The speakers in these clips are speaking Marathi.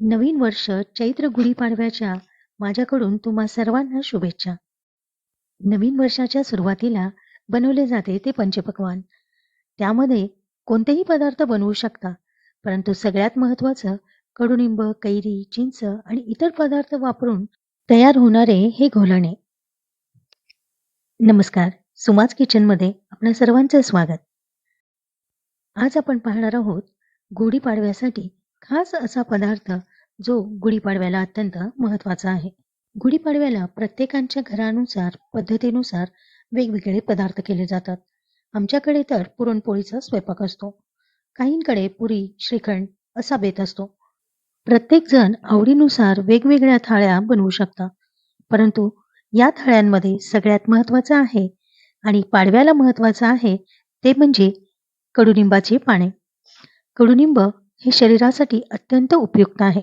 नवीन वर्ष चैत्र गुढीपाडव्याच्या माझ्याकडून तुम्हा सर्वांना शुभेच्छा. नवीन वर्षाच्या सुरुवातीला बनवले जाते ते पंचपक्वान त्यामध्ये कोणतेही पदार्थ बनवू शकता, परंतु सगळ्यात महत्वाचं कडुनिंब, कैरी, चिंच आणि इतर पदार्थ वापरून तयार होणारे हे घोलणे. नमस्कार, सुमाज किचनमध्ये आपल्या सर्वांचं स्वागत. आज आपण पाहणार आहोत गुढीपाडव्यासाठी खास असा पदार्थ जो गुढीपाडव्याला अत्यंत महत्त्वाचा आहे. गुढीपाडव्याला प्रत्येकांच्या घरानुसार, पद्धतीनुसार वेगवेगळे पदार्थ केले जातात. आमच्याकडे तर पुरणपोळीचा स्वयंपाक असतो. काहींकडे पुरी, श्रीखंड असा बेत असतो. प्रत्येक जण आवडीनुसार वेगवेगळ्या थाळ्या बनवू शकता. परंतु या थाळ्यांमध्ये सगळ्यात महत्त्वाचं आहे आणि पाडव्याला महत्त्वाचं आहे ते म्हणजे कडुनिंबाचे पाने. कडुनिंब हे शरीरासाठी अत्यंत उपयुक्त आहे.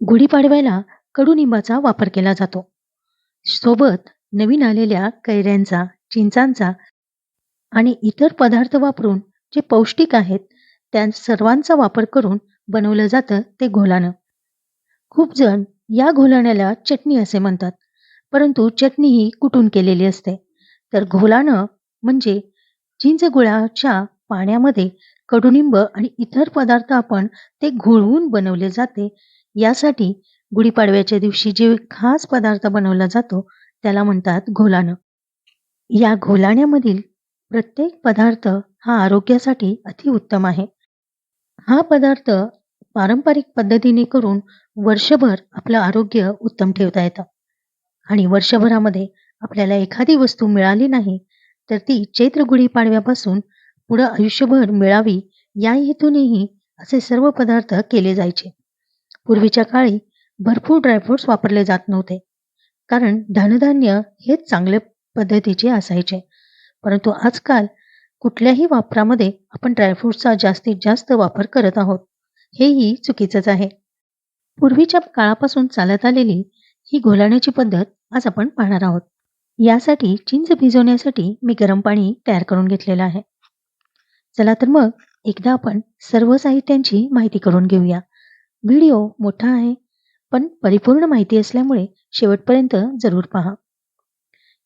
गुढीपाडव्याला कडुनिंबाचा वापर केला जातो. सोबत नवीन आलेल्या कैऱ्यांचा, चिंचांचा आणि इतर पदार्थ वापरून जे पौष्टिक आहेत त्या सर्वांचा वापर करून बनवलं जातं ते घोलाणं. खूप जण या घोलाण्याला चटणी असे म्हणतात, परंतु चटणी ही कुटून केलेली असते. तर घोलाणं म्हणजे चिंच गुळाच्या पाण्यामध्ये कडुनिंब आणि इतर पदार्थ आपण ते घोळवून बनवले जाते. यासाठी गुढीपाडव्याच्या दिवशी जे खास पदार्थ बनवला जातो त्याला म्हणतात घोलाणं. या घोलाण्यामधील प्रत्येक पदार्थ हा आरोग्यासाठी अतिउत्तम आहे. हा पदार्थ पारंपरिक पद्धतीने करून वर्षभर आपलं आरोग्य उत्तम ठेवता येतं आणि वर्षभरामध्ये आपल्याला एखादी वस्तू मिळाली नाही तर ती चैत्र गुढीपाडव्यापासून पुढं आयुष्यभर मिळावी या हेतूनेही असे सर्व पदार्थ केले जायचे. पूर्वीच्या काळी भरपूर ड्रायफ्रुट्स वापरले जात नव्हते, कारण धनधान्य हेच चांगले पद्धतीचे असायचे. परंतु आजकाल कुठल्याही वापरामध्ये आपण ड्रायफ्रुट्सचा जास्तीत जास्त वापर करत आहोत. हेही चुकीचंच आहे. पूर्वीच्या काळापासून चालत आलेली ही घोलाण्याची पद्धत आज आपण पाहणार आहोत. यासाठी चिंच भिजवण्यासाठी मी गरम पाणी तयार करून घेतलेलं आहे. चला तर मग एकदा आपण सर्व साहित्यांची माहिती करून घेऊया. व्हिडिओ मोठा आहे, पण परिपूर्ण माहिती असल्यामुळे शेवटपर्यंत जरूर पहा.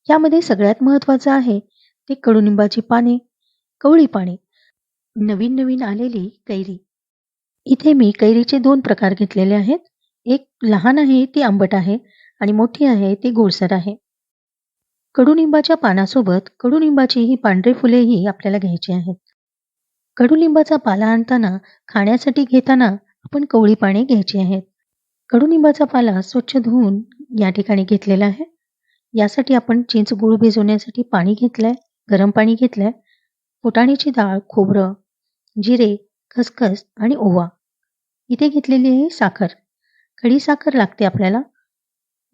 यामध्ये सगळ्यात महत्वाचं आहे ते कडुनिंबाची पाने, कवळी पाने, नवीन नवीन आलेली कैरी. इथे मी कैरीचे दोन प्रकार घेतलेले आहेत. एक लहान आहे ती आंबट आहे आणि मोठी आहे ती गोडसर आहे. कडुनिंबाच्या पानासोबत कडुनिंबाची ही पांढरी फुलेही आपल्याला घ्यायची आहेत. कडुलिंबाचा पाला आणताना खाण्यासाठी घेताना आपण कवळी पाने घ्यायची आहेत. कडुलिंबाचा पाला स्वच्छ धुवून या ठिकाणी घेतलेला आहे. यासाठी आपण चिंच गूळ भिजवण्यासाठी पाणी घेतलंय, गरम पाणी घेतलंय, फुटाण्याची डाळ, खोबरं, जिरे, खसखस आणि ओवा. इथे घेतलेली आहे साखर. खडी साखर लागते आपल्याला.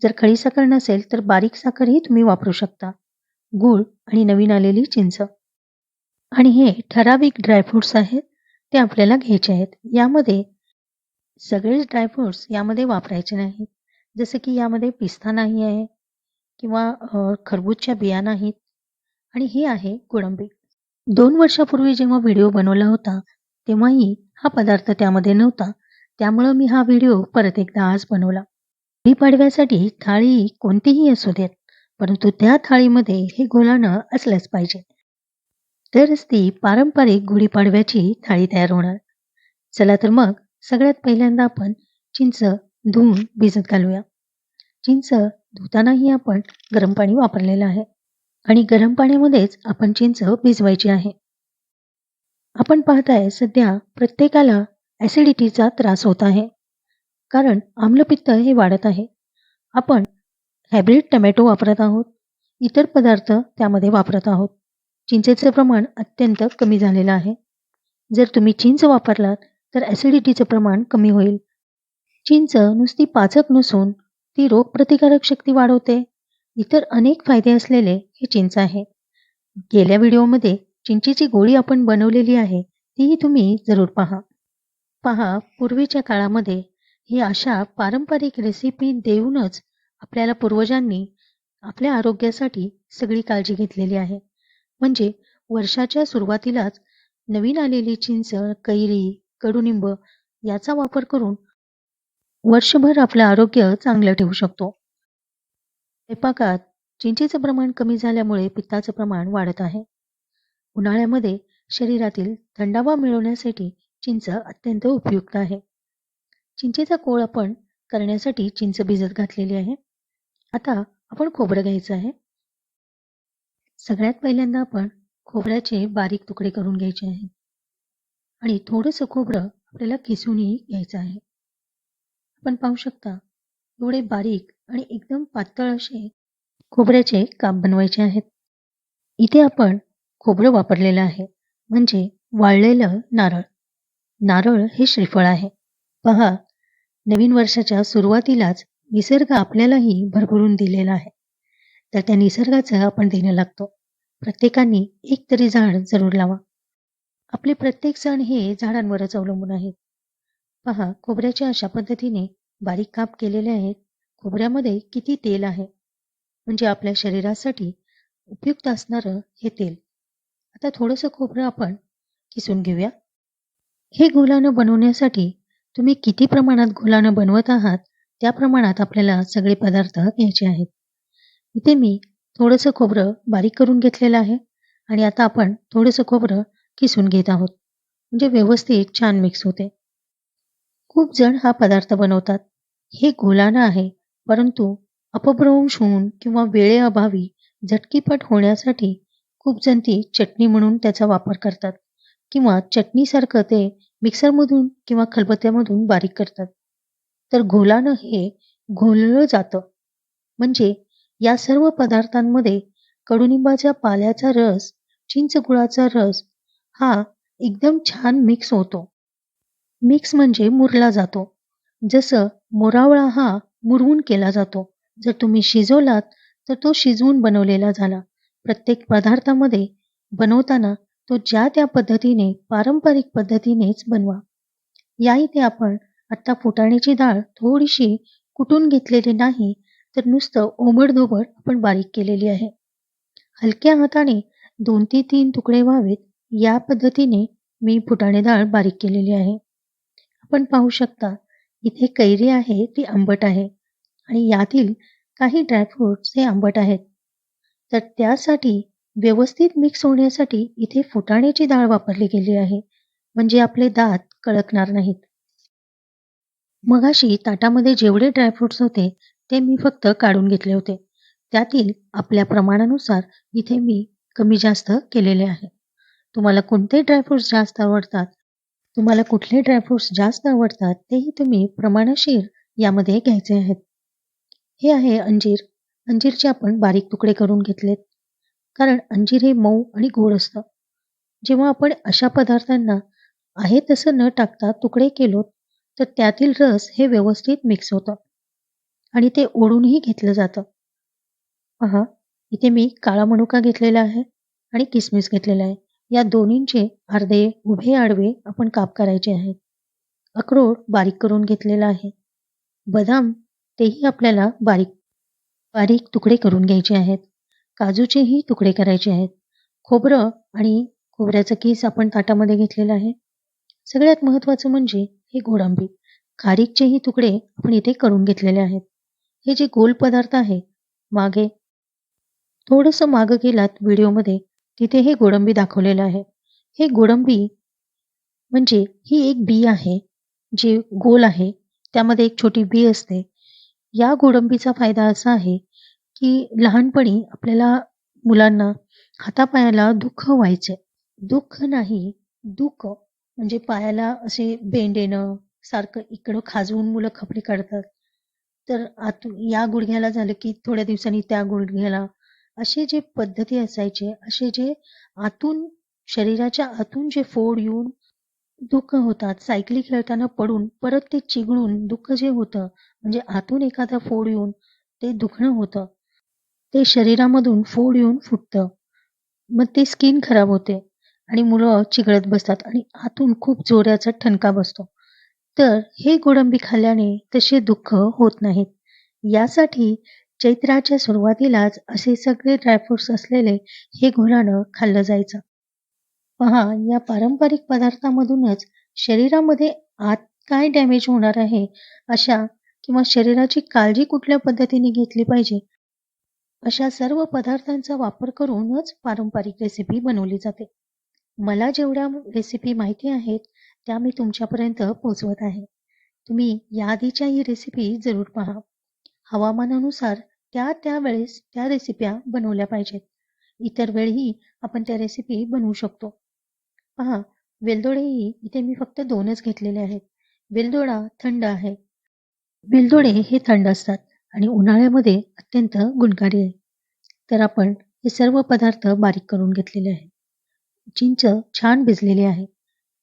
जर खडी साखर नसेल तर बारीक साखरही तुम्ही वापरू शकता. गूळ आणि नवीन आलेली चिंच. आणि हे ठराविक ड्रायफ्रुट्स आहेत ते आपल्याला घ्यायचे आहेत. यामध्ये सगळेच ड्रायफ्रुट्स यामध्ये वापरायचे नाहीत. जसं की यामध्ये पिस्ता नाही आहे किंवा खरबूजच्या बिया नाहीत आणि हे आहे कोळंबी दोन वर्षापूर्वी जेव्हा व्हिडिओ बनवला होता तेव्हाही हा पदार्थ त्यामध्ये नव्हता. त्यामुळं मी हा व्हिडिओ परत एकदा आज बनवला. गुढीपाडव्यासाठी थाळी कोणतीही असू देत, परंतु त्या थाळीमध्ये हे घोलाणं असलंच पाहिजे. तरच ती पारंपरिक गुढीपाडव्याची थाळी तयार होणार. चला तर मग सगळ्यात पहिल्यांदा आपण चिंच धुवून भिजत घालूया. चिंच धुतानाही आपण गरम पाणी वापरलेलं आहे आणि गरम पाण्यामध्येच आपण चिंच भिजवायची आहे. आपण पाहताय सध्या प्रत्येकाला ॲसिडिटीचा त्रास होत आहे. कारण आम्लपित्त हे वाढत आहे. आपण हायब्रिड टोमॅटो वापरत आहोत. इतर पदार्थ त्यामध्ये वापरत आहोत. चिंचेचे प्रमाण अत्यंत कमी झालेलं आहे. जर तुम्ही चिंच वापरलात तर ॲसिडिटीचं प्रमाण कमी होईल. चिंच नुसती पाचक नसून ती रोगप्रतिकारक शक्ती वाढवते. इतर अनेक फायदे असलेले हे चिंच आहे. गेल्या व्हिडिओमध्ये चिंचेची गोळी आपण बनवलेली आहे तीही तुम्ही जरूर पहा. पहा पूर्वीच्या काळामध्ये हे अशा पारंपरिक रेसिपी देऊनच आपल्याला पूर्वजांनी आपल्या आरोग्यासाठी सगळी काळजी घेतलेली आहे. म्हणजे वर्षाच्या सुरुवातीलाच नवीन आलेली चिंच, कैरी, कडुनिंब याचा वापर करून वर्षभर आपलं आरोग्य चांगलं ठेवू शकतो. स्वयंपाकात चिंचेचं प्रमाण कमी झाल्यामुळे पित्ताचं प्रमाण वाढत आहे. उन्हाळ्यामध्ये शरीरातील थंडावा मिळवण्यासाठी चिंच अत्यंत उपयुक्त आहे. चिंचेचा कोळ आपण करण्यासाठी चिंच भिजत घातलेली आहे. आता आपण खोबरं घ्यायचं आहे. सगळ्यात पहिल्यांदा आपण खोबऱ्याचे बारीक तुकडे करून घ्यायचे आहे आणि थोडंसं खोबरं आपल्याला किसूनही घ्यायचं आहे. आपण पाहू शकता एवढे बारीक आणि एकदम पातळ असे खोबऱ्याचे काप बनवायचे आहेत. इथे आपण खोबरं वापरलेलं आहे म्हणजे वाळलेलं नारळ. नारळ हे श्रीफळ आहे. पहा नवीन वर्षाच्या सुरुवातीलाच निसर्ग आपल्यालाही भरभरून दिलेला आहे. तर त्या निसर्गाचं आपण देणं लागतो. प्रत्येकाने एक तरी झाड जरूर लावा. आपले प्रत्येक सण हे झाडांवरच अवलंबून आहेत. पहा खोबऱ्याच्या अशा पद्धतीने बारीक काप केलेले आहेत. खोबऱ्यामध्ये किती तेल आहे. म्हणजे आपल्या शरीरासाठी उपयुक्त असणारं हे तेल. आता थोडंसं खोबरं आपण किसून घेऊया. हे गुलानं बनवण्यासाठी तुम्ही किती प्रमाणात गुलानं बनवत आहात त्या प्रमाणात आपल्याला सगळे पदार्थ घ्यायचे आहेत. इथे मी थोडंसं खोबरं बारीक करून घेतलेलं आहे आणि आता आपण थोडंसं खोबरं किसून घेत आहोत. म्हणजे व्यवस्थित छान मिक्स होते. खूप जण हा पदार्थ बनवतात. हे गुलानं आहे परंतु अपभ्रंश होऊन किंवा वेळेअभावी झटकीपट होण्यासाठी खूप जण ती चटणी म्हणून त्याचा वापर करतात किंवा चटणीसारखं ते मिक्सरमधून किंवा खलबत्त्यामधून बारीक करतात. तर घोलानं हे घोललं जातं. म्हणजे या सर्व पदार्थांमध्ये कडुनिंबाच्या पाल्याचा रस, चिंच गुळाचा रस हा एकदम छान मिक्स होतो. मिक्स म्हणजे मुरला जातो. जसं मोरावळा हा मुरवून केला जातो. जर तुम्ही शिजवलात तर तो शिजवून बनवलेला झाला. प्रत्येक पदार्थामध्ये बनवताना तो ज्या त्या पद्धतीने पारंपरिक पद्धतीनेच बनवा. या इथे आपण आता फुटाण्याची डाळ थोडीशी कुटून घेतलेली नाही तर नुसतं ओबडधोबड आपण बारीक केलेली आहे. हलक्या हाताने दोन ते तीन तुकडे व्हावेत या पद्धतीने मी फुटाणे डाळ बारीक केलेली आहे. आपण पाहू शकता इथे कैरी आहे ती आंबट आहे आणि यातील काही ड्रायफ्रुट्स हे आंबट आहेत. तर त्यासाठी व्यवस्थित मिक्स होण्यासाठी इथे फुटाण्याची डाळ वापरली गेली आहे. म्हणजे आपले दात कळकणार नाहीत. मगाशी ताटामध्ये जेवढे ड्रायफ्रुट्स होते ते मी फक्त काढून घेतले होते. त्यातील आपल्या प्रमाणानुसार इथे मी कमी जास्त केलेले आहे. तुम्हाला कोणते ड्रायफ्रुट्स जास्त आवडतात, तुम्हाला कुठले ड्रायफ्रुट्स जास्त आवडतात तेही तुम्ही प्रमाणशीर यामध्ये घ्यायचे आहेत. हे आहे अंजीर. अंजीरचे आपण बारीक तुकडे करून घेतलेत. कारण अंजीर हे मऊ आणि गोड असतं. जेव्हा आपण अशा पदार्थांना आहे तसं न टाकता तुकडे केलो तर त्यातील रस हे व्यवस्थित मिक्स होतं आणि ते ओढूनही घेतलं जातं. पहा इथे मी काळा मनुका घेतलेला आहे आणि किसमिस घेतलेला आहे. या दोन्हींचे अर्धे उभे आडवे आपण काप करायचे आहेत. अक्रोड बारीक करून घेतलेला आहे. बदाम तेही आपल्याला बारीक बारीक तुकडे करून घ्यायचे आहेत. काजूचेही तुकडे करायचे आहेत. खोबरं आणि खोबऱ्याचं कीस आपण ताटामध्ये घेतलेला आहे. सगळ्यात महत्वाचं म्हणजे हे गोडांबी. खारीकचेही तुकडे आपण इथे करून घेतलेले आहेत. हे जे गोल पदार्थ आहे मागे थोडस मागं गेलात व्हिडिओमध्ये तिथे हे गोडंबी दाखवलेलं आहे. हे गोडंबी म्हणजे ही एक बी आहे जी गोल आहे. त्यामध्ये एक छोटी बी असते. या गोडंबीचा फायदा असा आहे की लहानपणी आपल्याला मुलांना हातापायाला दुःख व्हायचे. दुःख नाही दुःख म्हणजे पायाला असे बेंड येणं, सारखं इकडं खाजवून मुलं खपरी काढतात. तर आत या गुडघ्याला झालं की थोड्या दिवसांनी त्या गुडघ्याला असे जे पद्धती असायचे, असे जे आतून शरीराच्या आतून जे फोड येऊन दुःख होतात. सायकली खेळताना पडून परत ते चिघळून दुःख जे होतं म्हणजे आतून एखादा फोड येऊन ते दुखणं होतं. ते शरीरामधून फोड येऊन फुटतं. मग ते स्किन खराब होते आणि मुलं चिघळत बसतात आणि आतून खूप जोराचा ठणका बसतो. तर हे गोडंबी खाल्ल्याने तसे दुःख होत नाहीत. यासाठी चैत्राच्या सुरुवातीलाच असे सगळे ड्रायफ्रुट्स असलेले हे घोराणं खाल्लं जायचं. पहा या पारंपरिक पदार्थामधूनच शरीरामध्ये आत काय डॅमेज होणार आहे अशा किंवा शरीराची काळजी कुठल्या पद्धतीने घेतली पाहिजे अशा सर्व पदार्थांचा वापर करूनच पारंपरिक रेसिपी बनवली जाते मला जेवढ्या रेसिपी माहिती आहेत त्या मी तुमच्यापर्यंत पोहोचवत आहे. तुम्ही याआधीच्या ही रेसिपी जरूर पहा. हवामानानुसार त्या त्या वेळेस त्या रेसिप्या बनवल्या पाहिजेत. इतर वेळही आपण त्या रेसिपी बनवू शकतो. पहा वेलदोडेही इथे मी फक्त दोनच घेतलेले आहेत. वेलदोडा थंड आहे. वेलदोडे हे थंड असतात आणि उन्हाळ्यामध्ये अत्यंत गुणकारी आहे. तर आपण हे सर्व पदार्थ बारीक करून घेतलेले आहे. चिंच छान भिजलेली आहे.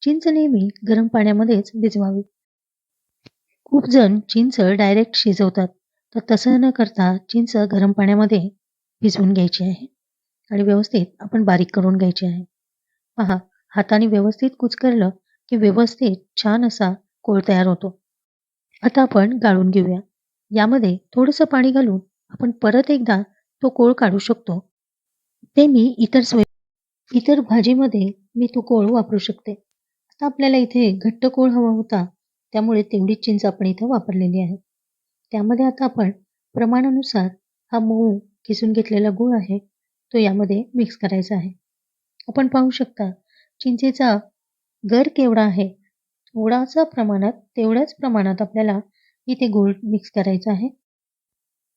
चिंच नेहमी गरम पाण्यामध्येच भिजवावी. खूप जण चिंच डायरेक्ट शिजवतात. तर तसं न करता चिंच गरम पाण्यामध्ये भिजवून घ्यायची आहे. आणि व्यवस्थित आपण बारीक करून घ्यायची आहे. पहा हाताने व्यवस्थित कुचकरलं की व्यवस्थित छान असा कोळ तयार होतो. आता आपण गाळून घेऊया. यामध्ये थोडंसं पाणी घालून आपण परत एकदा तो कोळ काढू शकतो. ते मी इतर सोय इतर भाजीमध्ये मी तो कोळ वापरू शकते. आता आपल्याला इथे घट्ट कोळ हवा होता त्यामुळे तेवढीच चिंच आपण इथे वापरलेली आहे. त्यामध्ये आता आपण प्रमाणानुसार हा मऊ किसून घेतलेला गूळ आहे तो यामध्ये मिक्स करायचा आहे. आपण पाहू शकता चिंचेचा गर केवढा आहे थोडासा प्रमाणात तेवढ्याच प्रमाणात आपल्याला इथे गूळ मिक्स करायचा आहे.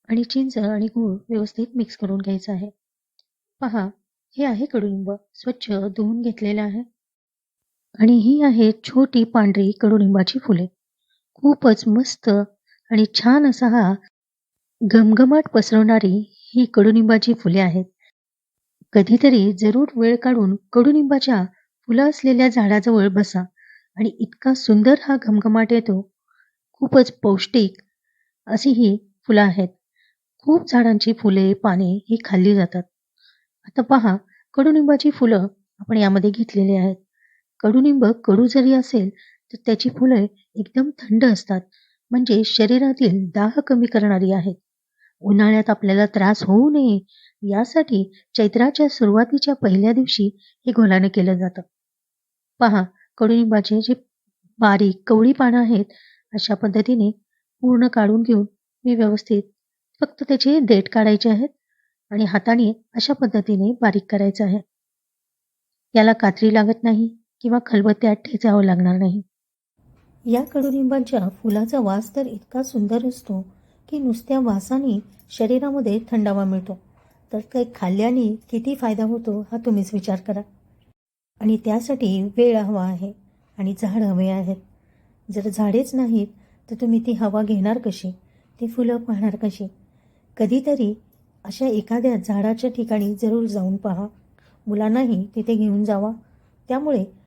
आणि चिंच आणि गूळ व्यवस्थित मिक्स करून घ्यायचा आहे. पहा हे आहे कडुलिंब स्वच्छ धुवून घेतलेलं आहे. आणि ही आहे छोटी पांढरी कडुनिंबाची फुले. खूपच मस्त आणि छान असा हा घमघमाट पसरवणारी ही कडुनिंबाची फुले आहेत. कधीतरी जरूर वेळ काढून कडुनिंबाच्या फुलं असलेल्या झाडाजवळ बसा आणि इतका सुंदर हा घमघमाट येतो. खूपच पौष्टिक अशी ही फुलं आहेत. खूप झाडांची फुले पाने ही खाल्ली जातात. आता पहा कडुनिंबाची फुलं आपण यामध्ये घेतलेली आहेत. कडुनिंब कडू जरी असेल तर त्याची फुले एकदम थंड असतात. म्हणजे शरीरातील दाह कमी करणारी आहेत. उन्हाळ्यात आपल्याला त्रास होऊ नये. यासाठी चैत्राच्या सुरुवातीच्या पहिल्या दिवशी हे घोलाने केलं जातं. पहा कडुनिंबाचे जे बारीक कवळी पानं आहेत अशा पद्धतीने पूर्ण काढून घेऊन मी व्यवस्थित फक्त त्याचे देठ काढायचे आहेत आणि हाताने अशा पद्धतीने बारीक करायचं आहे. याला कात्री लागत नाही. किंवा खलबत्त्यात ठेचावं लागणार नाही. या कडुलिंबाच्या फुलाचा वास तर इतका सुंदर असतो की नुसत्या वासाने शरीरामध्ये थंडावा मिळतो. तर ते खाल्ल्याने किती फायदा होतो हा तुम्हीच विचार करा. आणि त्यासाठी वेळ हवा आहे आणि झाड हवे आहेत. जर झाडेच नाहीत तर तुम्ही ती हवा घेणार कशी? ती फुलं पाहणार कशी? कधीतरी अशा एखाद्या झाडाच्या ठिकाणी जरूर जाऊन पहा. मुलांनाही तिथे घेऊन जावा. त्यामुळे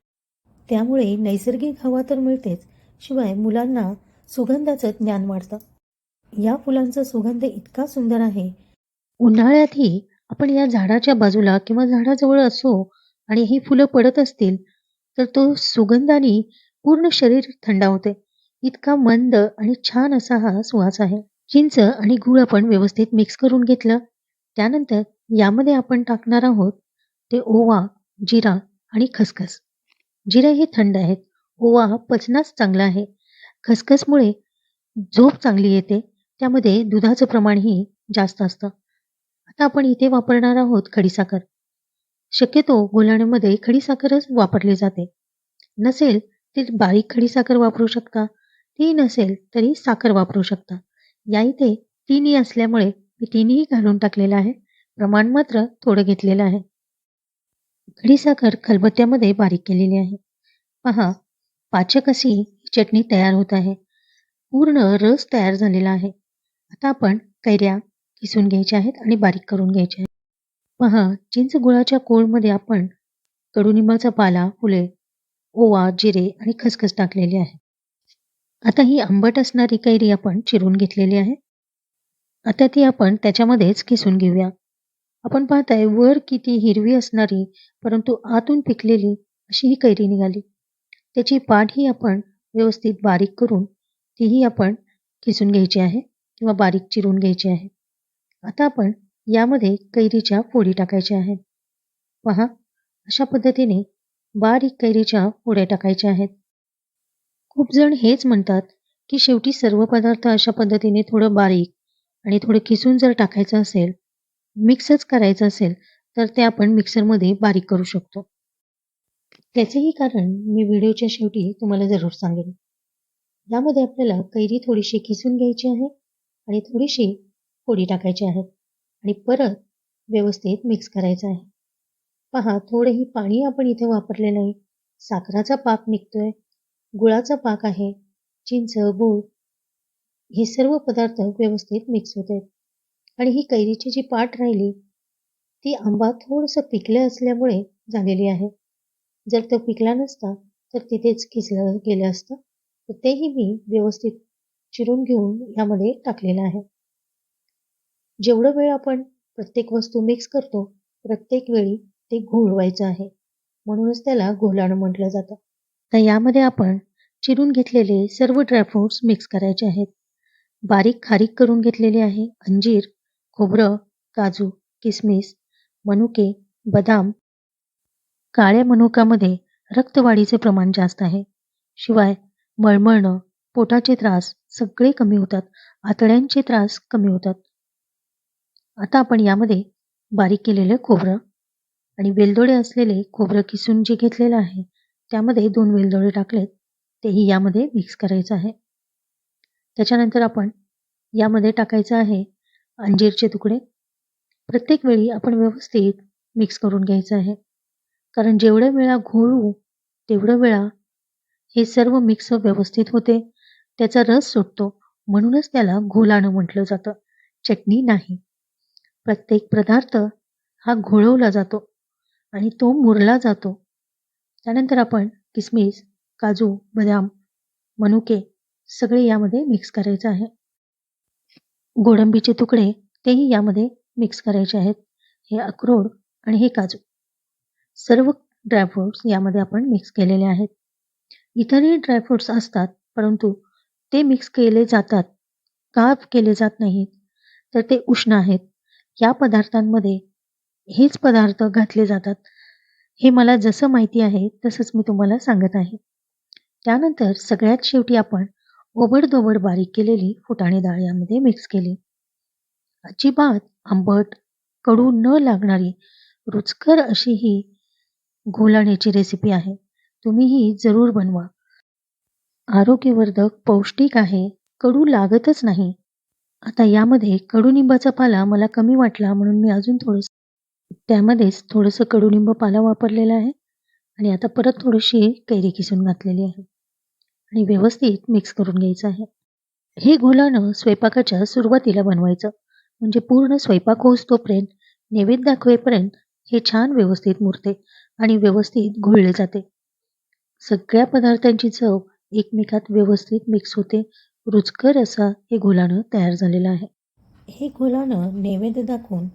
त्यामुळे नैसर्गिक हवा तर मिळतेच शिवाय मुलांना सुगंधाचं ज्ञान वाढतं. या फुलांचा सुगंध इतका सुंदर आहे. उन्हाळ्यातही आपण या झाडाच्या बाजूला किंवा झाडाजवळ असो आणि ही फुलं पडत असतील तर तो सुगंधाने पूर्ण शरीर थंडावते इतका मंद आणि छान असा हा सुवास आहे. चिंच आणि गुळ आपण व्यवस्थित मिक्स करून घेतलं. त्यानंतर यामध्ये आपण टाकणार आहोत ते ओवा जिरा आणि खसखस. जिरा हे थंड आहेत. ओवा पचनास चांगला आहे. खसखसमुळे झोप चांगली येते. त्यामध्ये दुधाचं प्रमाणही जास्त असतं. आता आपण इथे वापरणार आहोत खडीसाखर. शक्यतो गोलाण्यामध्ये खडीसाखरच वापरली जाते. नसेल तर बारीक खडीसाखर वापरू शकता. ती नसेल तरी साखर वापरू शकता. या इथे तिन्ही असल्यामुळे मी तिन्ही घालून टाकलेलं आहे. प्रमाण मात्र थोडं घेतलेलं आहे. खडीसाखर खलबत्त्यामध्ये बारीक केलेली आहे. पहा पाचक अशी चटणी तयार होत आहे. पूर्ण रस तयार झालेला आहे. आता आपण कैऱ्या किसून घ्यायच्या आहेत आणि बारीक करून घ्यायच्या आहेत. पहा चिंच गुळाच्या कोळमध्ये आपण कडुनिंबाचा पाला फुले ओवा जिरे आणि खसखस टाकलेली आहे. आता ही आंबट असणारी कैरी आपण चिरून घेतलेली आहे. आता ती आपण त्याच्यामध्येच किसून घेऊया. आपण पाहताय वर किती हिरवी असणारी परंतु आतून पिकलेली अशी ही कैरी निघाली. त्याची पाठ ही आपण व्यवस्थित बारीक करून तीही आपण खिसून घ्यायची आहे किंवा बारीक चिरून घ्यायची आहे. आता आपण यामध्ये कैरीच्या फोडी टाकायच्या आहेत. पहा अशा पद्धतीने बारीक कैरीच्या फोड्या टाकायच्या आहेत. खूप जण हेच म्हणतात की शेवटी सर्व पदार्थ अशा पद्धतीने थोडं बारीक आणि थोडं खिसून जर टाकायचं असेल मिक्सच करायचं असेल तर ते आपण मिक्सरमध्ये बारीक करू शकतो. त्याचेही कारण मी व्हिडिओच्या शेवटी तुम्हाला जरूर सांगेन. यामध्ये आपल्याला कैरी थोडीशी किसून घ्यायची आहे आणि थोडीशी फोडी टाकायची आहेत आणि परत व्यवस्थित मिक्स करायचं आहे. पहा थोडेही पाणी आपण इथे वापरले नाही. साखराचा पाक निघतोय गुळाचा पाक आहे चिंच गूळ हे सर्व पदार्थ व्यवस्थित मिक्स होत आहेत. आणि ही कैरीची जी पाट राहिली ती आंबा थोडंसं पिकले असल्यामुळे झालेली आहे. जर तो पिकला नसता तर तिथेच किसलं गेलं असतं. तर तेही मी व्यवस्थित चिरून घेऊन यामध्ये टाकलेलं आहे. जेवढं वेळ आपण प्रत्येक वस्तू मिक्स करतो प्रत्येक वेळी ते घोळवायचं आहे. म्हणूनच त्याला घोलाणं म्हटलं जातं. तर यामध्ये आपण चिरून घेतलेले सर्व ड्रायफ्रुट्स मिक्स करायचे आहेत. बारीक खारीक करून घेतलेले आहे अंजीर खोबरं काजू किसमिस मनुके बदाम. काळ्या मनुकामध्ये रक्तवाढीचे प्रमाण जास्त आहे. शिवाय मळमळणं पोटाचे त्रास सगळे कमी होतात आतड्यांचे त्रास कमी होतात. आता आपण यामध्ये बारीक केलेलं खोबरं आणि वेलदोडे असलेले खोबरं किसून जे घेतलेलं आहे त्यामध्ये दोन वेलदोडे टाकलेत तेही यामध्ये मिक्स करायचं आहे. त्याच्यानंतर आपण यामध्ये टाकायचं आहे अंजीरचे तुकडे. प्रत्येक वेळी आपण व्यवस्थित मिक्स करून घ्यायचं आहे. कारण जेवढ्या वेळा घोळू तेवढ्या वेळा हे सर्व मिक्स व्यवस्थित होते. त्याचा रस सुटतो. म्हणूनच त्याला घोलाणं म्हटलं जातं. चटणी नाही. प्रत्येक पदार्थ हा घोळवला जातो आणि तो मुरला जातो. त्यानंतर आपण किसमिस काजू बदाम मनुके सगळे यामध्ये मिक्स करायचं आहे. गोडंबीचे तुकडे तेही यामध्ये मिक्स करायचे आहेत. हे अक्रोड आणि हे काजू. सर्व ड्रायफ्रुट्स यामध्ये आपण मिक्स केलेले आहेत. इतरही ड्रायफ्रुट्स असतात परंतु ते मिक्स केले जातात. का केले जात नाहीत? तर ते उष्ण आहेत. या पदार्थांमध्ये हेच पदार्थ घातले जातात. हे मला जसं माहिती आहे तसंच मी तुम्हाला सांगत आहे. त्यानंतर सगळ्यात शेवटी आपण ओबडधोबड बारीक केलेली फुटाणे डाळ यामध्ये मिक्स केली. अजिबात आंबट कडू न लागणारी रुचकर अशी ही घोलाण्याची रेसिपी आहे. तुम्ही ही जरूर बनवा. आरोग्यवर्धक पौष्टिक आहे. कडू लागतच नाही. आता यामध्ये कडुनिंबाचा पाला मला कमी वाटला म्हणून मी अजून थोडंसं त्यामध्येच थोडंसं कडुनिंब पाला वापरलेला आहे. आणि आता परत थोडीशी कैरी किसून घातलेली आहे. आणि व्यवस्थित मिक्स करून घ्यायचं आहे. हे घोलानं स्वयंपाकाच्या सुरुवातीला बनवायचं. म्हणजे पूर्ण स्वयंपाक होतोपर्यंत नैवेद्य दाखवेपर्यंत हे छान व्यवस्थित मुरते आणि व्यवस्थित घोळले जाते. सगळ्या पदार्थांची चव एकमेकात व्यवस्थित मिक्स होते. रुचकर असा हे घोलाणं तयार झालेलं आहे. हे घोलाणं नैवेद्य दाखवून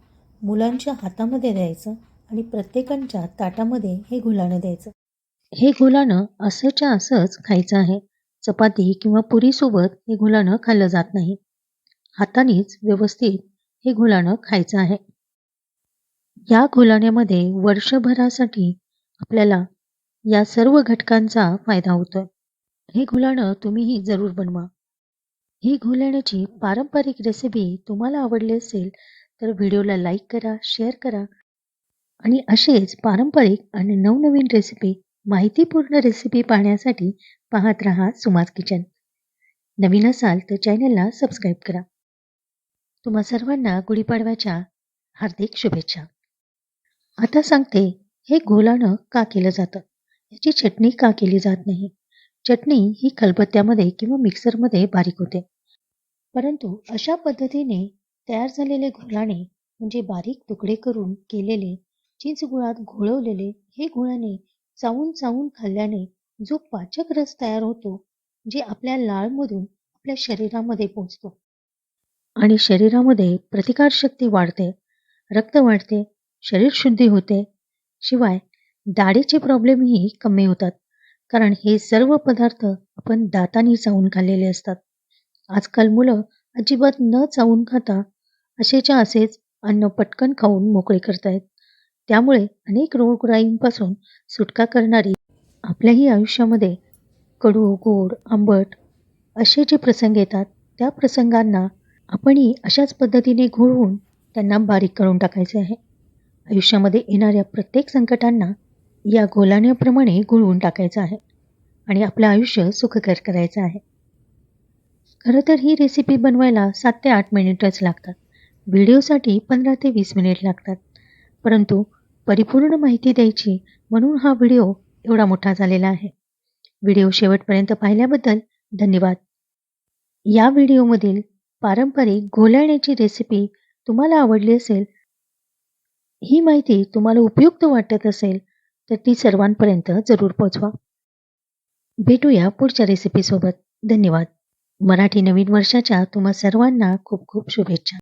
मुलांच्या हातामध्ये द्यायचं आणि प्रत्येकांच्या ताटामध्ये हे घोलाणं द्यायचं. हे घोलाणं असंच्या असंच खायचं आहे. चपाती किंवा पुरीसोबत हे घोलाणं खाल्लं जात नाही. हातानेच व्यवस्थित हे घोलाणं खायचं आहे. या घोलाण्यामध्ये वर्षभरासाठी आपल्याला या सर्व घटकांचा फायदा होतोय. हे घोलाणं तुम्हीही जरूर बनवा. ही घोलाण्याची पारंपरिक रेसिपी तुम्हाला आवडली असेल तर व्हिडिओला लाईक करा शेअर करा आणि असेच पारंपरिक आणि नवनवीन रेसिपी माहितीपूर्ण रेसिपी पाहण्यासाठी पाहत रहा सुमाज किचन नवीन असाल तर चॅनलला सबस्क्राईब करा. तुम्हा सर्वांना गुढीपाडव्याच्या हार्दिक शुभेच्छा. आता सांगते हे घोलाणं का केलं जातं? याची चटणी का केली जात नाही? चटणी ही खलबत्त्यामध्ये किंवा मिक्सरमध्ये बारीक होते. परंतु अशा पद्धतीने तयार झालेले घोलाणे म्हणजे बारीक तुकडे करून केलेले चिंच गुळात घोळवलेले हे घोळाने चावून चावून खाल्ल्याने जो पाचक रस तयार होतो जे आपल्या लाळमधून आपल्या शरीरामध्ये पोचतो आणि शरीरामध्ये प्रतिकारशक्ती वाढते रक्त वाढते शरीर शुद्धी होते. शिवाय दाढीचे प्रॉब्लेमही कमी होतात कारण हे सर्व पदार्थ आपण दातांनी चावून खाल्लेले असतात. आजकाल मुलं अजिबात न चावून खाता असेच्या असेच अन्न पटकन खाऊन मोकळे करतायत. त्यामुळे अनेक रोगराईंपासून सुटका करणारी आपल्याही आयुष्यामध्ये कडू गोड आंबट असे जे प्रसंग येतात त्या प्रसंगांना आपणही अशाच पद्धतीने घोळवून त्यांना बारीक करून टाकायचे आहे. आयुष्यामध्ये येणाऱ्या प्रत्येक संकटांना या गोलाण्याप्रमाणे घोळवून टाकायचं आहे आणि आपलं आयुष्य सुखकर करायचं आहे. खरं तर ही रेसिपी बनवायला सात ते आठ मिनिटच लागतात. व्हिडिओसाठी पंधरा ते वीस मिनिट लागतात. परंतु परिपूर्ण माहिती द्यायची म्हणून हा व्हिडिओ एवढा मोठा झालेला आहे. व्हिडिओ शेवटपर्यंत पाहिल्याबद्दल धन्यवाद. या व्हिडिओमधील पारंपरिक घोलाण्याची रेसिपी तुम्हाला आवडली असेल ही माहिती तुम्हाला उपयुक्त वाटत असेल तर ती सर्वांपर्यंत जरूर पोचवा. भेटूया पुढच्या रेसिपीसोबत धन्यवाद. मराठी नवीन वर्षाच्या तुम्हा सर्वांना खूप खूप शुभेच्छा.